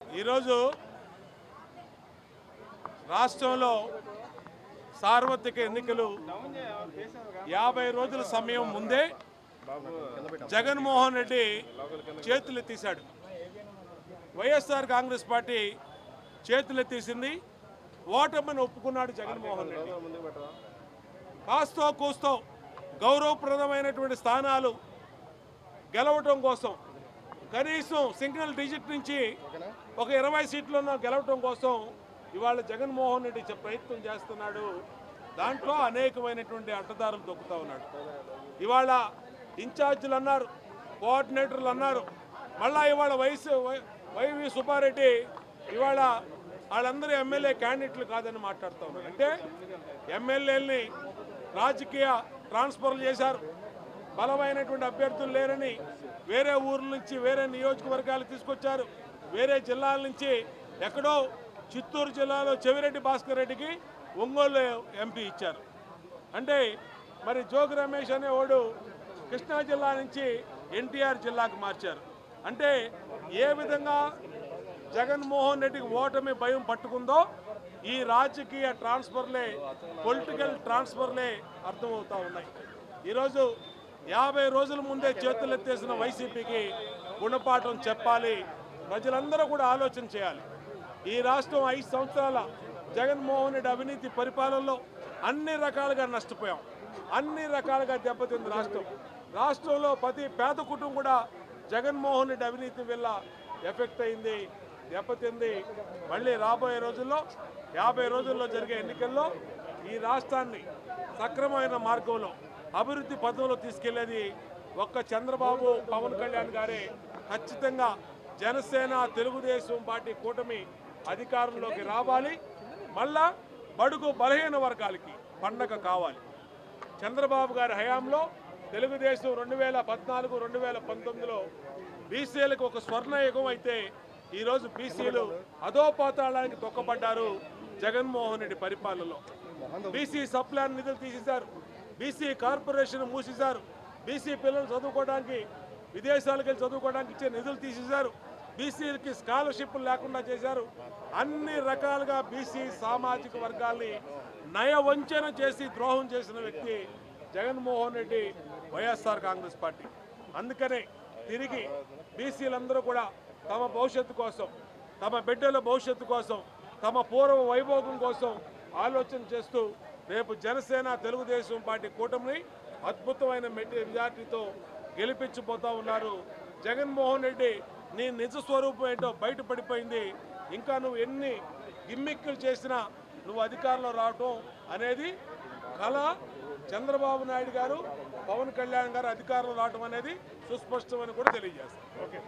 ఈరోజు రాష్ట్రంలో సార్వత్రిక ఎన్నికలు యాభై రోజుల సమయం ముందే జగన్మోహన్ రెడ్డి చేతులెత్తేశాడు వైఎస్ఆర్ కాంగ్రెస్ పార్టీ చేతులెత్తేసింది ఓటమిని ఒప్పుకున్నాడు జగన్మోహన్ రెడ్డి. కాస్తో కూస్తో గౌరవప్రదమైనటువంటి స్థానాలు గెలవటం కోసం కనీసం సింగిల్ డిజిట్ నుంచి ఒక ఇరవై సీట్లను గెలవటం కోసం ఇవాళ జగన్మోహన్ రెడ్డి ప్రయత్నం చేస్తున్నాడు. దాంట్లో అనేకమైనటువంటి అడ్డదారులు దొక్కుతా ఉన్నాడు. ఇవాళ ఇన్ఛార్జీలు అన్నారు కోఆర్డినేటర్లు అన్నారు మళ్ళా ఇవాళ వయసు వైవి సుబ్బారెడ్డి ఇవాళ వాళ్ళందరూ ఎమ్మెల్యే క్యాండిడేట్లు కాదని మాట్లాడుతూ ఉన్నారు. అంటే ఎమ్మెల్యేలని రాజకీయ ట్రాన్స్ఫర్లు చేశారు. బలమైనటువంటి అభ్యర్థులు లేరని వేరే ఊర్ల నుంచి వేరే నియోజకవర్గాలు తీసుకొచ్చారు. వేరే జిల్లాల నుంచి ఎక్కడో చిత్తూరు జిల్లాలో చెవిరెడ్డి భాస్కర్ రెడ్డికి ఒంగోలు ఎంపీ ఇచ్చారు. అంటే మరి జోగి రమేష్ అనేవాడు కృష్ణా జిల్లా నుంచి ఎన్టీఆర్ జిల్లాకు మార్చారు. అంటే ఏ విధంగా జగన్మోహన్ రెడ్డికి ఓటమి భయం పట్టుకుందో ఈ రాజకీయ ట్రాన్స్ఫర్లే పొలిటికల్ ట్రాన్స్ఫర్లే అర్థమవుతా ఉన్నాయి. ఈరోజు యాభై రోజుల ముందే చేతులెత్తేసిన వైసీపీకి గుణపాఠం చెప్పాలి. ప్రజలందరూ కూడా ఆలోచన చేయాలి. ఈ రాష్ట్రం ఐదు సంవత్సరాల జగన్మోహన్ రెడ్డి అవినీతి పరిపాలనలో అన్ని రకాలుగా నష్టపోయాం. అన్ని రకాలుగా దెబ్బతింది రాష్ట్రం. రాష్ట్రంలో ప్రతి పేద కుటుంబం కూడా జగన్మోహన్ రెడ్డి అవినీతి వల్ల ఎఫెక్ట్ అయింది. దెబ్బతింది. మళ్ళీ రాబోయే రోజుల్లో యాభై రోజుల్లో జరిగే ఎన్నికల్లో ఈ రాష్ట్రాన్ని సక్రమమైన మార్గంలో అభివృద్ధి పథంలో తీసుకెళ్ళేది ఒక్క చంద్రబాబు పవన్ కళ్యాణ్ గారే. ఖచ్చితంగా జనసేన తెలుగుదేశం పార్టీ కూటమి అధికారంలోకి రావాలి. మళ్ళా బడుగు బలహీన వర్గాలకి పండగ కావాలి. చంద్రబాబు గారి హయాంలో తెలుగుదేశం రెండు వేల పద్నాలుగు రెండు వేల పంతొమ్మిదిలో బీసీలకు ఒక స్వర్ణయుగం అయితే ఈరోజు బీసీలు అధోపాతాళానికి తొక్కబడ్డారు జగన్మోహన్ రెడ్డి పరిపాలనలో. బీసీ సప్లాన్ నిధులు తీసేశారు. బీసీ కార్పొరేషన్ మూసేశారు. బీసీ పిల్లలు చదువుకోవడానికి విదేశాలకు వెళ్ళి చదువుకోవడానికి ఇచ్చే నిధులు తీసేశారు. బీసీలకి స్కాలర్షిప్లు లేకుండా చేశారు. అన్ని రకాలుగా బీసీ సామాజిక వర్గాల్ని నయవంచన చేసి ద్రోహం చేసిన వ్యక్తి Jaganmohan Reddy YSR Congress party. అందుకనే తిరిగి బీసీలందరూ కూడా తమ భవిష్యత్తు కోసం తమ బిడ్డల భవిష్యత్తు కోసం తమ పూర్వ వైభోగం కోసం ఆలోచన చేస్తూ రేపు జనసేన తెలుగుదేశం పార్టీ కూటమిని అద్భుతమైన మెట్టి మెజార్టీతో గెలిపించిపోతా ఉన్నారు. జగన్మోహన్ రెడ్డి నీ నిజ స్వరూపం ఏంటో బయటపడిపోయింది. ఇంకా నువ్వు ఎన్ని గిమ్మిక్కులు చేసినా నువ్వు అధికారంలో రావటం అనేది కళ. చంద్రబాబు నాయుడు గారు పవన్ కళ్యాణ్ గారు అధికారంలో రావటం అనేది సుస్పష్టమని కూడా తెలియజేస్తారు. ఓకే.